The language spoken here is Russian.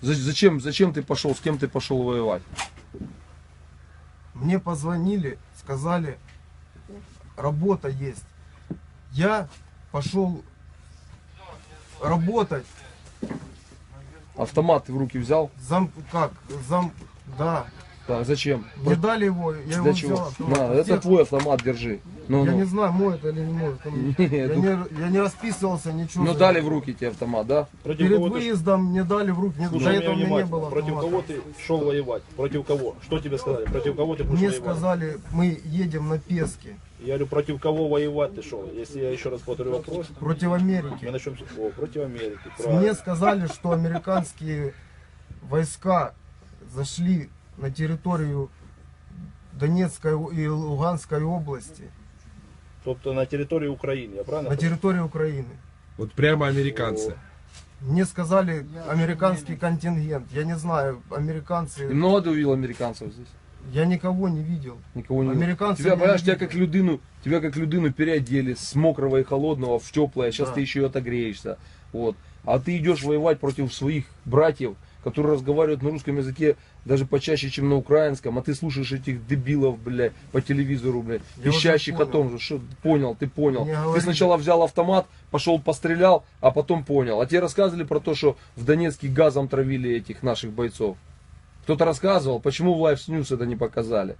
За- Зачем, зачем ты пошел, с кем ты пошел воевать? Мне позвонили, сказали, работа есть. Я пошел работать. Автомат ты в руки взял? Зам, как, зам, да. Так, зачем? Не дали его, я его Для взял. чего? автомат. На, это твой автомат, держи. Ну, Я ну. не знаю, мой это или не мой. Там- Нет, я, ну- не, я не расписывался, ничего. Ну дали в руки тебе автомат, да? Против Перед кого ты выездом мне дали в руки. Нет, Слушай до меня этого у меня не было Против кого ты шел воевать? Против кого? Что тебе сказали? Против кого ты будешь Мне воевать? сказали, мы едем на Пески Я говорю, против кого воевать ты шел? Если я еще раз повторю вопрос, против мы Америки. начнем с... О, против Америки. Мне Правильно. сказали, что американские войска зашли на территорию Донецкой и Луганской области, Тобто на території України, я правильно? на понял? территорию Украины. Вот прямо американцы. Мне сказали американский контингент. Я не знаю, И американцы. много ты увидел американцев здесь? Я никого не видел. Никого не видел. Американцы Тебя, я понимаешь, не тебя видел. как людину, тебя как людину переодели с мокрого и холодного в теплое, сейчас Да. ты еще и отогреешься. Вот. А ты идешь воевать против своих братьев, которые разговаривают на русском языке даже почаще, чем на украинском, а ты слушаешь этих дебилов, бля, по телевизору, бля, Я о том же, что понял, ты понял. Ты сначала взял автомат, пошел пострелял, а потом понял. А тебе рассказывали про то, что в Донецке газом травили этих наших бойцов. Кто-то рассказывал, почему в Live News это не показали.